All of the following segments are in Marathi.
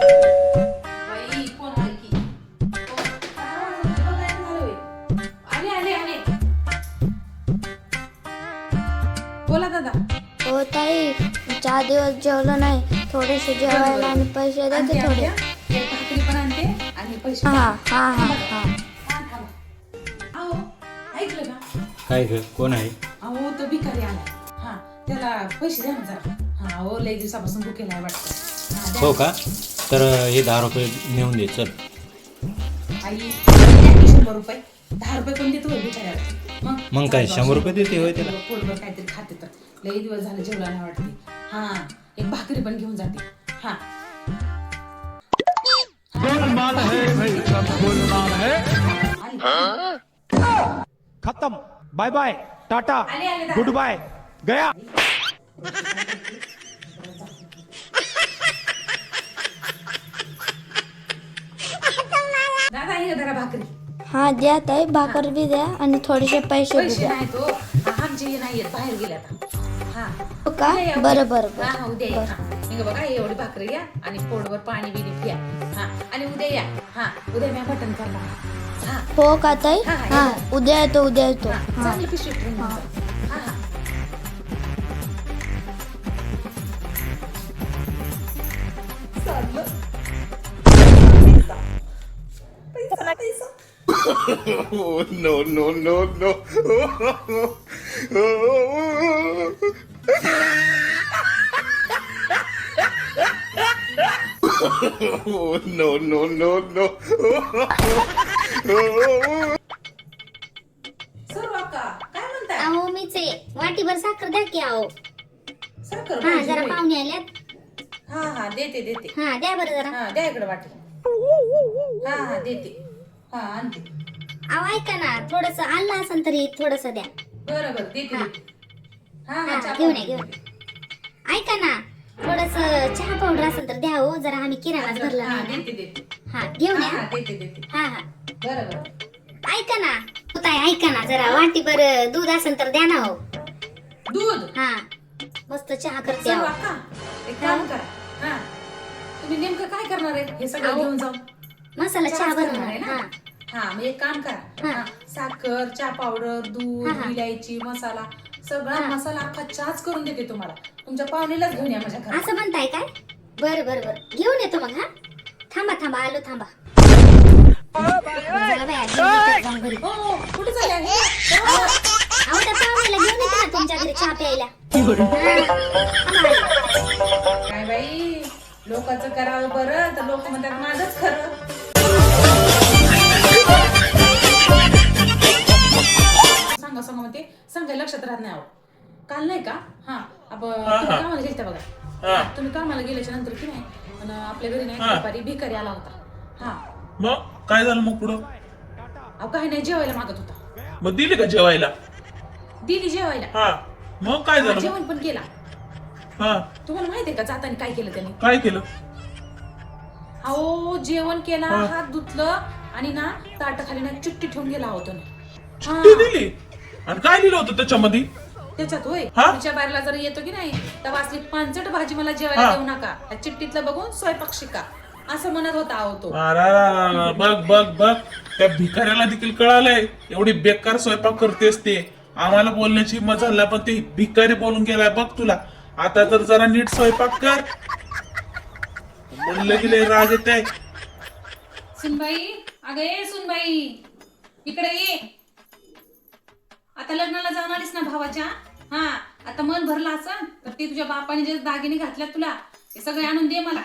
बाई, कोण आले की? कोण? हा, बघायला झालं होय. आले, आले, आले. बोला दादा हो ताई चार दिवस जेवलो नाही थोडेसे जेवायला आणि पैसे देते थोडे आणते. एक भाकरी पण आणते आणि पैसे हा हा हा. हा हा, थांबा. अहो, ऐकलं काय ग कोण आहे अहो तो भिकारी आला हा त्याला पैसे द्या ना जरा हा अहो लई दिवसापासून बुकेला आहे वाटतं हा, द्या. हो का तर हे दहा रुपये नेऊन दे चल. आई शंभर रुपये. दहा देतो मग? मग काय, शंभर रुपये देते होय त्याला? पोटभर काहीतरी खाते तर. लई दिवस झाले जेवला नाही वाटते. हा एक भाकरी पण घेऊन जाते. हा. गोलमाल है भाई सब गोलमाल है। आली. खत्म। Bye bye tata. Good bye. गया। हे भाकरी. हा द्या ताई भाकर बी द्या आणि थोडेसे पैसे बी पैसे द्या. हा, आमचे नाही येत बाहेर गेले आता. हा. हो का? बरं. बरं हा बरं. हा उद्या या. हा. हे बघा एवढी भाकरी घ्या आणि पोटभर पाणी बिणी प्या हा. आणि उद्या या. हा. उद्या मी मटण करणार. हा. हो का ताई? हा, हा, हा उद्या येतो उद्या येतो. हा, हा. चांगलं पिशवी ठेवून घेऊन जा. हा हा. चाललं. Oh no no no no! oh no no no no! सर्व अक्का, काय म्हणताय? अहो मीच आहे. वाटीभर साखर द्या की अहो. साखर हा पाहिजे जरा होय. पाहुणे आल्यात. हा हा देते देते. हा द्या बरं जरा. हा द्या इकडे वाटी. हा हा देते. हा आणते. अहो ऐका ना थोडस आणलं असेल तरी थोडस द्या. बरं बरं देते हा. देते. हा हा, हा चहा घेऊन या, घेऊन. ऐका ना थोडस चहा पावडर असेल तर द्या हो जरा आम्ही किराणाच भरला हा नाही देते देते. ना. हा घेऊन हा या. हा देते देते. हा हा. बरं बरं. ऐका ना हो ताई ऐका ना जरा वाटीभर दूध असेल तर द्या ना हो. दूध? हा मस्त चहा करते सर्व अहो. अक्का एक काम करा. हा. तुम्ही नेमकं काय करणार आहे? हे सगळं अहो, घेऊन जाऊन. मसाला चहा चहाच करणार बनवणार आहे ना? हा हा मग एक काम करा हा. साखर चहा पावडर दूध हा. इलायची मसाला सगळा हा. मसाला अख्खा चहाच करून देते तुम्हाला तुमच्या पाहुणेलाच घेऊन या माझ्या घरात असं म्हणताय काय बर बर बर घेऊन येतो मग हा थांबा थांबा आलो थांबा चला बाया, घेऊन येतो जाऊन घरी. हो हो, कुठे चालले आहे? अहो त्या पाहुण्याला घेऊन येते ना तुमच्या घरी चहा प्यायला हा, थांबा आलो. काय बाई लोकांचं करावं बरं तर लोक म्हणतात माझंच खरं काल नाही का? हा आपण तुम्ही कामाला गेलता बघा. तुम्ही कामाला गेल्याच्यानंतर की नाही अन आपल्या घरी नाही दुपारी भिकारी आला होता. हा. मग? काय झालं मग पुढं? अहो काही नाही जेवायला मागत होता. मग दिली का जेवायला? दिली जेवायला. हा. मग काय हा, झालं? जेवण पण केला. हा. तुम्हाला माहितीये का जाताना काय केलं त्याने? काय केलं? अहो जेवण केला हा. हात धुतलं आणि ना ताटाखाली ना चिठ्ठी ठेवून गेला होतो ना चिठ्ठी दिली? आणि काय लिहिलं होतं त्याच्यामध्ये? त्याच्यात होय? हा? तिच्या बाहेरला जर येतो की नाही तर वाचली पांचट भाजी मला जेवायला हा. देऊ नका. त्या चिठ्ठीतलं बघून स्वयंपाक शिका. असं म्हणत होता अहो तो. बघ बघ बघ. त्या भिकाऱ्याला देखील कळालंय. एवढी बेकार स्वयंपाक करतेस ते. आम्हाला बोलण्याची हिंमत झाला पण ते भिकारी बोलून गेलाय बघ तुला. आता तर जरा नीट स्वयंपाक कर. म्हणलं गेले राग येत सुनबाई अगं ये सुनबाई. इकडे ये. आता लग्नाला आलीस ना भावाच्या? हा आता मन भरलं असं तर ते तुझ्या बापाने जे दागिने घातल्यात तुला ते सगळे आणून दे मला.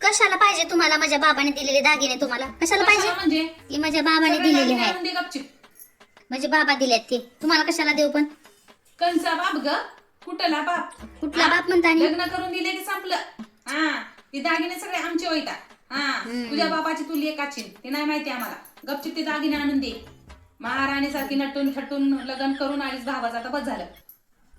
कशाला पाहिजे तुम्हाला माझ्या बाबाने दिलेले दागिने तुम्हाला? कशाला पाहिजे? कशाला म्हणजे? की माझ्या बाबाने सगळे दिलेले दागिने आहे आणून दे गपचिप. म्हणजे बाबा दिलेत ते. तुम्हाला कशाला देऊ पण? कंचा बाप ग. कुठला बाप? कुठला हा? बाप म्हणता आणि? लग्न करून दिले की संपलं. हा ते दागिने सगळे आमचे होईता. हा तुझ्या बापाची तू लेकाची ते नाही माहिती आम्हाला. गपचिप ते दागिने आणून दे. महाराणी सारखी नटून थटून लग्न करून आलीस भावाचं आता बस झालं.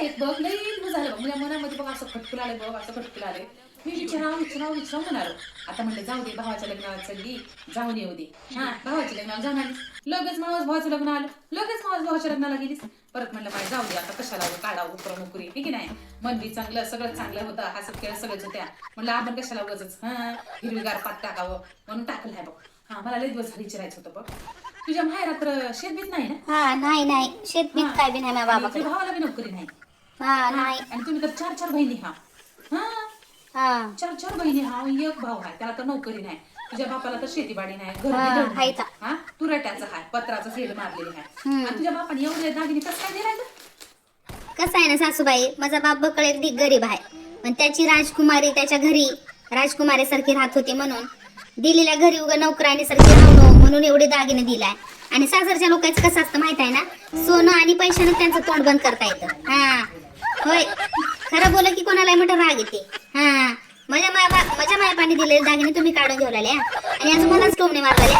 एक बघ लई दिवस झालं बघ. माझ्या मनामध्ये बघ असं खटकून आले बघ असं खटकून आले मी विचारावं विचारावं विचारावं म्हणालो. आता म्हणलं जाऊ दे भावाच्या लग्नाला चालली. जाऊन येऊ दे. हा भावाच्या लग्नाला जाऊन आली लगेच मावस भावाचं लग्न आलं. लगेच मावस भावाच्या लग्नाला गेलीस. परत म्हणलं माय जाऊ दे आता कशाला उगा काढा उकर मुकरी. ठीक आहे नाही? मन बी चांगलं सगळं चांगलं होतं. हसत खेळ सगळंच होत्या. म्हणलं आपण कशाला उगाच हा हिरवीगार पात टाकावं म्हणून टाकलं आहे बघ. हा मला लई दिवस विचारायचं होतं बघ. तुझ्या माहेरात तर शेतबीत नाही ना? हा नाही नाही. शेतबीत काय बी नाही माझ्या भावाला बी नोकरी नाही? हा नाही. आणि तुम्ही तर चार चार बहिणी हा. हा? हा. चार चार बहिणी हा एक भाऊ आहे. त्याला तर नोकरी नाही. तुझ्या बापाला तर शेतीबाडी नाही. घर हा, बी धड नाही. हाय हा? तुरट्याचं आहे पत्राचं सेड मारलेली आहे आणि तुझ्या बापाने एवढे दागिने कसं काय दिलाय गं? कसं आहे ना सासूबाई? माझा बाप बकळ एक गरीब आहे. पण त्याची राजकुमारी त्याच्या घरी राजकुमारी सारखी राहत होती म्हणून. दिलेल्या घरी उगा नोकराणी सारखी राहणं म्हणून एवढे दागिने दिलाय. आणि सासरच्या लोकांचं कसं असतं माहीत आहे ना? सोनं आणि पैशानं त्यांचं तोंड बंद करता येतं. हा. होय. खरं बोल की कोणाला मोठं राग येते. हा. माझ्या माय माझ्या पाणी दिलेले दागिने तुम्ही काढून घेऊन आले आणि आज मलाच टोमणे मारले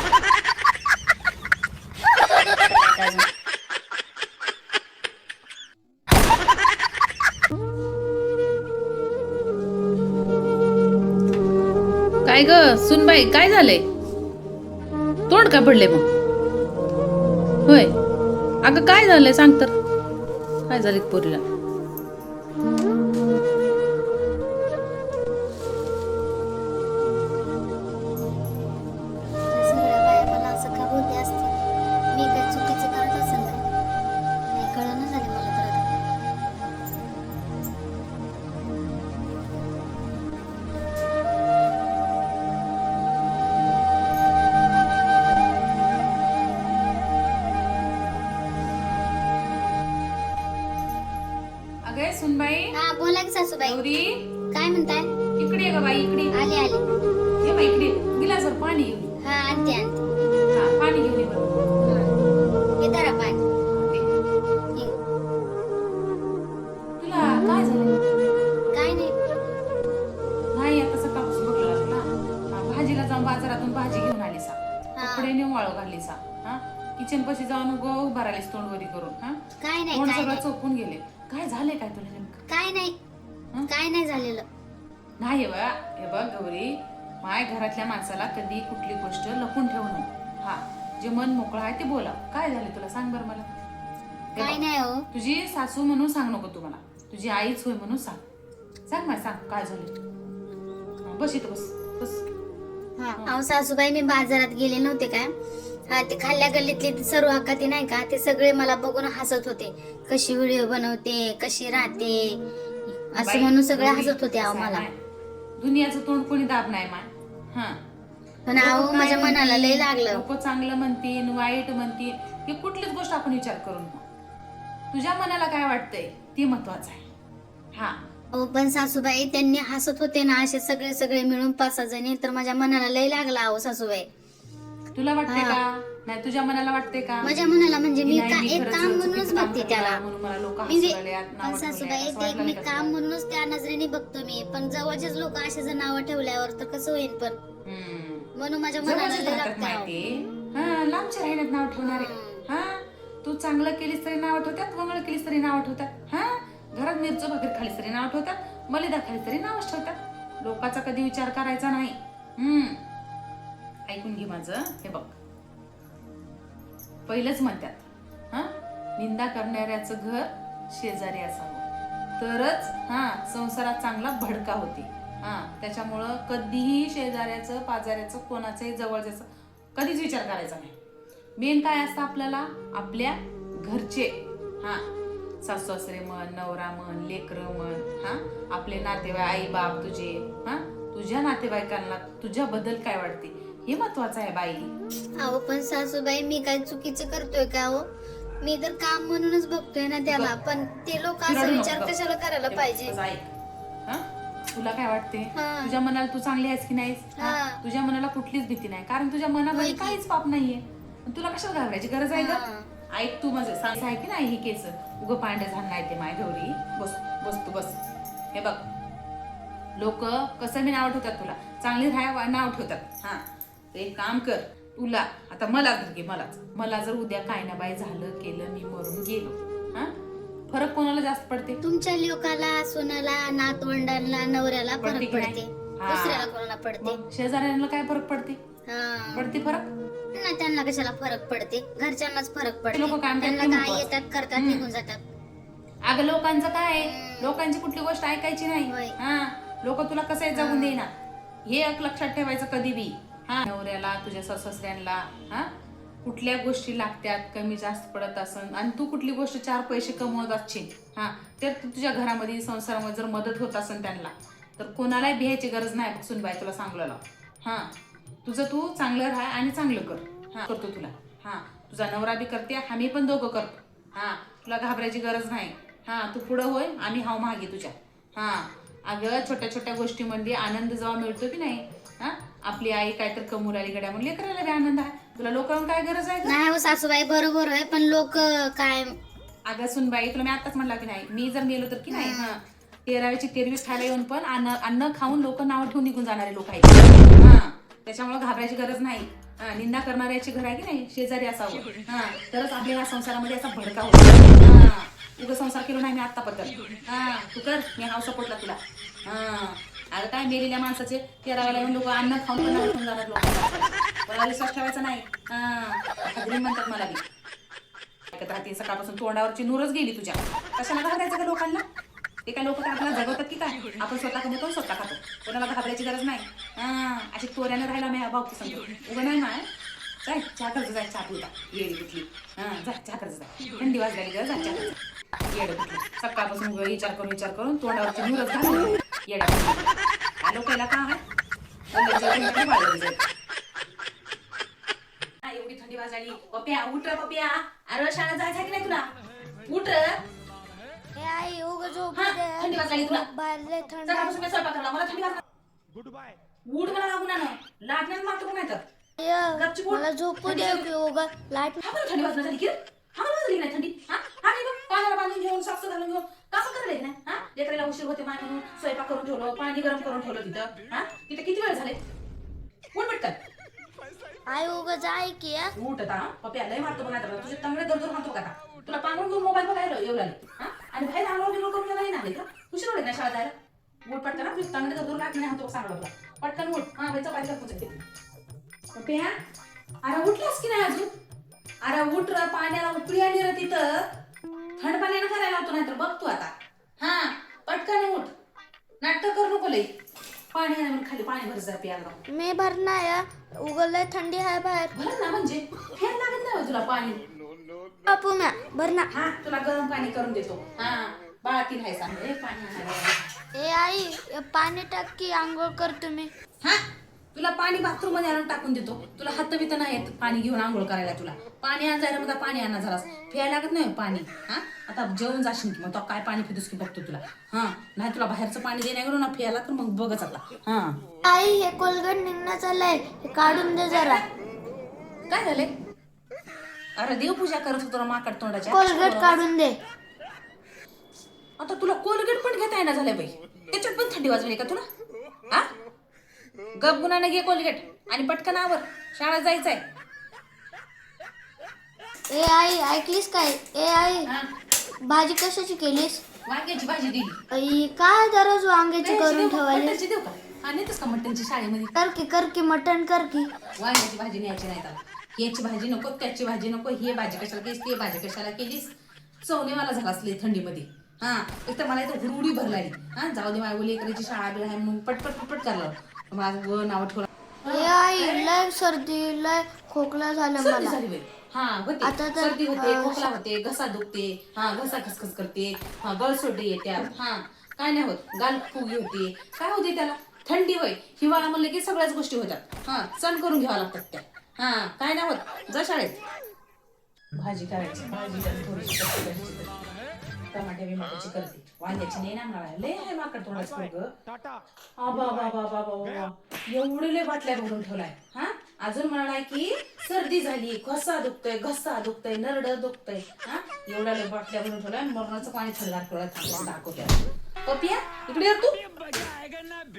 काय ग सुनबाई काय झालंय? तोंड का पडले मग? होय. अगं काय झालंय? सांग तर. काय झालं पोरीला? 嗯 हा बोला की सासूबाई. गौरी. काय म्हणताय? इकडे ये ग बाई इकडे ये. आले आले. ये बाई इकडे गिलासवर पाणी घेऊन ये. हा आणते आणते. हा पाणी घेऊन ये बरं. हा. धरा पाणी. तुला काय झालं? काय नाही. नाही आता सकाळपासून हा, भाजीला जाऊन बाजारातून भाजी घेऊन आली सा हा. कपडे नेऊन वाळू घालली सा हा किचन पाशी जाऊन उभा राहिलीस तोंडवरी करून. हा? काय नाही तोंड काय सगळं नाही. चोपून गेले. काय झाले काय तुला नेमकं? काय नाही. हं? काय नाही झालेलं. नाही बा हे बघ गौरी माय घरातल्या माणसाला कधी कुठली गोष्ट लपून ठेवू नये हा जे मन मोकळं आहे ते बोला. काय झाले तुला? सांग बरं मला. हे काय बघ, नाही हो. तुझी सासू म्हणून सांग नको तू मला. तुझी आईच होय म्हणून सांग. सांग मला सांग काय झालं? हा, बस इथं बस बस. हा. अहो सासूबाई मी बाजारात गेले नव्हते काय? हा ते खाल्ल्या गल्लीतले ते सर्व हक्काती नाही का? ते सगळे मला बघून हसत होते. कशी व्हिडिओ बनवते कशी राहते असं बाई, म्हणून सगळे हसत होते अहो मला. दुनियाचं तोंड कोणी दाब नाही माय हा. पण अहो माझ्या मनाला लय लागलं. लोक चांगलं म्हणतील वाईट म्हणतील. ही कुठलीच गोष्ट आपण विचार करून तुझ्या मनाला काय वाटतंय? ते महत्वाचं आहे. हा. अहो पण सासूबाई त्यांनी हसत होते ना असे सगळे सगळे मिळून पाच सहा जणी तर माझ्या मनाला लय लागला अहो सासूबाई. तुला वाटतंय हा. का? नाही तुझ्या मनाला वाटतंय का? माझ्या मनाला म्हणजे मी नाही, का मी एक खरंच काम म्हणूनच चुकीचं काम बघते केलं त्याला. म्हणून मला लोक म्हणजे सासूबाई ते एक मी काम म्हणूनच त्या नजरेने बघतो मी. पण जवळचेच लोक असे जर नावं ठेवल्यावर तर कसं होईल पण? म्हणून माझ्या मनाला लय लागतं अहो. माहिती. हा लांबच्या राहिल्यात नाव ठेवणारे. हा तू चांगलं केलीस तरी नाव ठेवतात वंगळ केलीस तरी नाव ठेवतात. हा घरात मिरचं भाकर खालीस तरी नाव ठेवतात मलिदा खालीस तरी नावच ठेवतात. लोकांचा कधी विचार करायचा नाही. हम्म. ऐकून घे माझं. हे बघ. पहिलंच म्हणतात हा निंदा करणाऱ्याचं घर शेजारी असावं. तरच हा संसारात चांगला भडका होते. हा त्याच्यामुळं कधीही शेजाऱ्याचं पाजाऱ्याचं कोणाचंही जवळच्याचं कधीच विचार करायचा नाही. मेन काय असतं आपल्याला? आपल्या घरचे. हा सासू सासरे म्हण नवरा म्हण लेकरं म्हण हा आपले नातेवाईक आई बाप तुझे हा तुझ्या नातेवाईकांना तुझ्याबद्दल काय वाटते? हे महत्वाचं आहे बाई. अहो पण सासूबाई मी काय चुकीचं करतोय का हो? मी तर काम म्हणूनच बघतोय ना त्याला पण ते लोक असं विचार. कशाला करायला पाहिजे? ऐक. हा? तुला काय वाटते हा. तुझ्या मनाला तू चांगली आहेस की नाहीस? हा? हा. तुझ्या मनाला कुठलीच भीती नाही. कारण तुझ्या मनामध्ये होय की. काहीच पाप नाहीये. तुला कशाला घाबरायची गरज आहे हा. का ऐक तू माझं. सांग आहे की नाही ही केस? उग पांढरे झाड नाही ते माय गौरी. बस बस तू बस. हे बघ. लोक कसं मी नाव ठेवतात तुला. चांगली राहा नाव ठेवतात. हा. तू एक काम कर तुला आता मला धर घे मलाच. मला जर उद्या काय ना बाय झालं केलं मी मरून गेलो हा? फरक कोणाला जास्त पडते? तुमच्या लोकाला सोनाला नातवंडाला नवऱ्याला पडते फरक की नाही? पडते. हा. दुसऱ्याला कोणाला पडते? मग शेजाऱ्यांना काय फरक पडते? हा. पडते फरक? ना त्यांना कशाला फरक पडते? घरच्यांनाच फरक पडते. लोकं म्हणतात त्यांना काय. येतात करतात हम्म. निघून जातात. अगं लोकांचं काय आहे? लोकांची कुठली गोष्ट ऐकायची होय. नाही हा. लोक तुला कसं जगून देईना हे एक लक्षात ठेवायचं कधी बी. हा नवऱ्याला तुझ्या ससऱ्यांना हा? कुठल्या गोष्टी लागत्यात कमी जास्त पडत असन आणि तू कुठली गोष्ट चार पैसे कमवत असशील हा? तर तू तुझ्या घरामध्ये संसारामध्ये जर मदत होत असेल त्यांना तर कोणालाही भिहायची गरज नाही सुनबाई तुला सांगलेलं. हा? तुझं तू चांगलं राहा आणि चांगलं कर. हा करतो तुला. हा तुझा नवरा बी करते आम्ही पण दोघं करतो. हा तुला घाबरायची गरज नाही. हा तू पुढं होय आम्ही हाव मागे तुझ्या. हा अगं छोट्या छोट्या गोष्टीमध्ये आनंद जेव्हा मिळतो की नाही हा? आपली आई काहीतरी कमवून आली गड्या म्हणून. लेकराला बी आनंद आहे? तुला लोकांना काय गरज आहे? नाही हो सासूबाई बरोबर आहे पण लोक काय अगं सुनबाई तुला मी आताच म्हणला की नाही मी जर मेलो तर की नाही हा. तेराव्याची तेरवीस खायला येऊन पण अन्न अन्न खाऊन लोक नाव ठेवून निघून जाणारे लोक आहेत. हा. त्याच्यामुळे घाबरायची गरज नाही. हा, निंदा करणाऱ्याची घर आहे की नाही शेजारी असावं. हा तरच आपल्या ह्या संसारामध्ये असा भडका होतो. हा. उगा संसार केलो नाही मी आता पद्धत हा तू कर मी हाव सपोर्टला तुला. हा. आता काय मेलेल्या माणसाचे? तेराव्याला येऊन लोक अन्न खाऊन पण नाव जाणार लोक. मला विश्वास ठेवायचा नाही. हा म्हणतात मला बी. ऐकत राहते सकाळपासून तोंडावरची नूरच गेली तुझ्या. कशाला घाबरायचं का लोकांना? ते काय लोक काय आपल्याला जगवतात की काय? आपण स्वतः खातो स्वतः खातो? कोणाला घाबरायची गरज नाही. हा अशी तोऱ्यानं राहायला मी भाऊ सांगतो उभं नाही माय. जाय चहा कर्ज जाय चहा पिता येडी कुठली. हा जा चहा कर्ज जाय थंडी वाजलेली गरज जा चहा येड कुठली. सकाळपासून विचार करून विचार करून तोंडावरची नूरच घालून. का. हा, एवढी थंडी वाजली पप्या उठ रे पप्या। अरे शाळेत जायचं की नाही तुला? उठ रे. ए आई उग झोप थंडी वाजली तुला. बाहेर लय थंड. सकाळपासून मी स्वयंपाक करणार मला थंडी वाजणार. गुड बाय उठ मला लागू ना लाटण्यात मारतो का नाही तर. गपचूप. मला झोपू दे की उग. लाइट हा बरं थंडी वाजणार झाली की? हा बरं वाजली की नाही थंडी? हा हा नाही बघ. पाण्याला बांधून घेऊन सॉक्स घालून घेऊन. काम करायला येत नाही? हा? लेकराला उशीर होते माय म्हणून स्वयंपाक करून ठेवलं पाणी गरम करून ठेवलं तिथं. हा? तिथं किती वेळ झाले? उठ पटकन आई उग जाय की हा? उठ आता पप्या लय मारतो बघा आता तुझे तंगडे दर दर मारतो का आता? तुला पांगून घेऊन मोबाईल बघायला येऊ लागले हा? आणि बाहेर आंघोळ बिंघोळ करून गेला नाही का? उशीर होते ना शाळा जायला? उठ पटकन हा, तुझे तंगडे दर लागले नाही तो सांगला तुला. पटकन उठ. हा बाई चपाती करतो पप्या अरे उठलास की नाही अजून? अरे उठ र पाण्याला उकळी आली र तिथं. थंड पाण्यानं करायला होतो नाही तर बघ तू आता. हा? पटकन उठ नाटक करू नको लई. पाणी आहे म्हणून खाली पाणी भर जा प्यायला मी भरणार उग लय थंडी आहे बाहेर. भर ना म्हणजे. फेर लागत नाही होय तुला पाणी. बापू म्या भरणार हा तुला गरम पाणी करून देतो. हा बाळातील आहे सांग. ए, पाणी आणायला. ए आई पाणी टाक की आंघोळ करतो मी हा तुला पाणी बाथरूममध्ये आणून टाकून देतो. तुला हात बित नाही येत पाणी घेऊन आंघोळ करायला तुला. पाणी आण जायला मला पाणी आणा झालास प्यायला लागत नाही होय पाणी. हा? आता जेवण जाशील की मग तो काय पाणी पितोस की बघतो तुला. हा? नाही तुला बाहेरचं पाणी देण्या ना प्यायला तर मग बघच आता. हा? आई हे कोलगेट निघणं चाललंय हे काढून दे जरा. काय झाले अरे देवपूजा करत होतो ना माकड तोंडाच्या. कोलगेट काढून दे. आता तुला कोलगेट पण घेता येणार झालंय बाई. त्याच्यात पण थंडी वाजली का तुला? हा? गप गुणाने घे कोलगेट आणि पटकन आवर. शाळेत जायचंय. ए आई ऐकलीस काय? ए आई हा. भाजी कशाची केलीस? वांग्याची भाजी दिली. आई काय दररोज वांग्याची करून ठेवायली मटणची देऊ का? हा नेतोस का मटणची शाळेमध्ये? कर की कर की मटण कर की वांग्याची भाजी न्यायची नाही त्याला याची भाजी नको त्याची भाजी नको ही भाजी कशाला केलीस ती भाजी कशाला केलीस? चवणे मला झाला असली थंडीमध्ये. हा एक तर मला इथं हुरहुडी भरलाली हा जाऊ दे माझ्या लेकराची शाळा बिळा आहे म्हणून पटपट पटपट करलं माझं नाव ठेवलं. लय सर्दी लय खोकला झालं सर्दी मला. झाली बाई. हा होते. आता तर, सर्दी होते अं, खोकला होते घसा दुखते हा घसा खसखस करते हा गळसोटे येत्यात हा. काय नाही होत. गाल फुगी होते. काय होते त्याला? थंडी होय. हिवाळा म्हणलं की सगळ्याच गोष्टी होतात. हा सण करून घ्यावा लागतात त्या. हा काय नाही होत. जा शाळेत. भाजी करायची. भाजी थोडीशी कच्ची करायची. तर. टमाटे बिमाट्याची करते वांग्याची नाही ना मला लय आहे माकड थोडाच ग टाटा. आबा बाबा बाबा बाबा एवढे लय बाटल्या भरून ठेवलाय. हा? अजून म्हणालाय की सर्दी झाली घसा दुखतोय घसा दुखतोय नरड दुखतोय. हा? एवढ्या लय बाटल्या भरून ठेवलाय. मरणाचं पाणी थंडगार ठेवलाय थांबून दाखवत्या पपिया इकडे ये तू.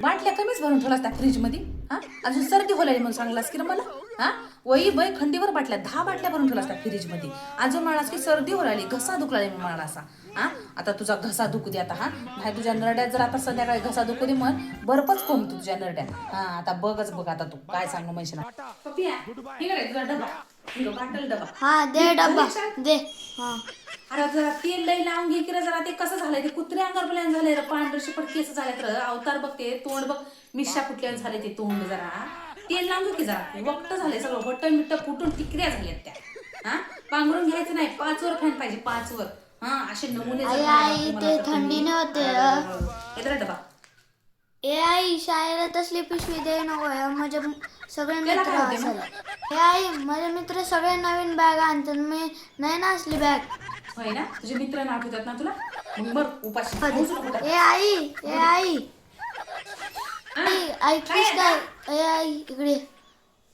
बाटल्या कमीच भरून ठेवलास त्या फ्रीजमध्ये हा? अजून सर्दी होलाय म्हणून सांगलास की मला? हा? वही बय खंडीवर बाटल्या दहा बाटल्या भरून ठेवला असतात फ्रीजमध्ये अजून म्हणालास की सर्दी होऊ राहिली घसा दुखला म्हणाला असा. हा? आता तुझा घसा दुखू दे आता हा? भाई तुझ्या नरड्यात जर आता संध्याकाळी घसा दुखू दे मग बर्फच कोंब तू तुझ्या नरड्यात. हा आता बघच बघ आता तू काय सांगू म्हणशील पपिया इकडे तुझा डबा? बाटल डबा. हा दे हा अरे जरा तेल लई लावून घे की रे जरा ते कसं झालंय ते कुत्र्या अंगावर प्लॅन झालंय रे पांढरे शिपट केस झालेत र अवतार बघ ते तोंड बघ. मिशा फुटल्यावर झाले ते तोंड जरा. तेल लावून की जरा? वक्त झालंय सगळं. बटन बिट्ट फुटून टिकऱ्या झाल्यात त्या. हा? पांघरून घ्यायचं नाही. पाच वर फॅन पाहिजे पाच वर हा? असे नमुने जर आई मला आई तुम्हाला ते तर तुम्ही- थंडीने होते. येतो रे डबा. ए आई शाळेला तसली पिशवी दे नको. आहे. माझे सगळे त्याला मित्र काय होते असेल ए आई माझे मित्र सगळे नवीन बॅग आणतात. मी नाही ना असली बॅग. होय ना? तुझे मित्र नाव ठेवतात ना तुला? मग उपाशी. खाऊच नको. ए आई ए आई. ऐकलीस काय ए आई इकडे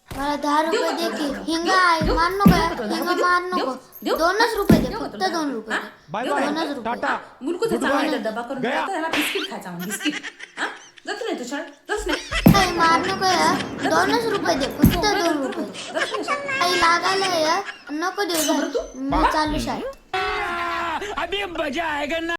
मला दहा देऊ रुपये का दे तुला? की देऊ? हिंगा देऊ? आई देऊ? मार नको देऊ आहे. का तुला? हिंगा देऊ? मार देऊ? नको देऊ? दोनच रुपये दे देऊ का फक्त तुला? दोन रुपये हा? दे. बाय देऊ बाय का? दोनच रुपये. टाटा मुलकूचा चांगला डबा करून गया. दिला तर ह्याला बिस्किट खायचा म्हणून बिस्किट हा जात नाही तू शाळेत जात नाही आई मार नको आहे. दोनच रुपये दे फक्त दोन रुपये जात नाही शाळेत आई लागायला आहे. नको देऊ जा. मी चालू शाळेत अभी मजा आएगा ना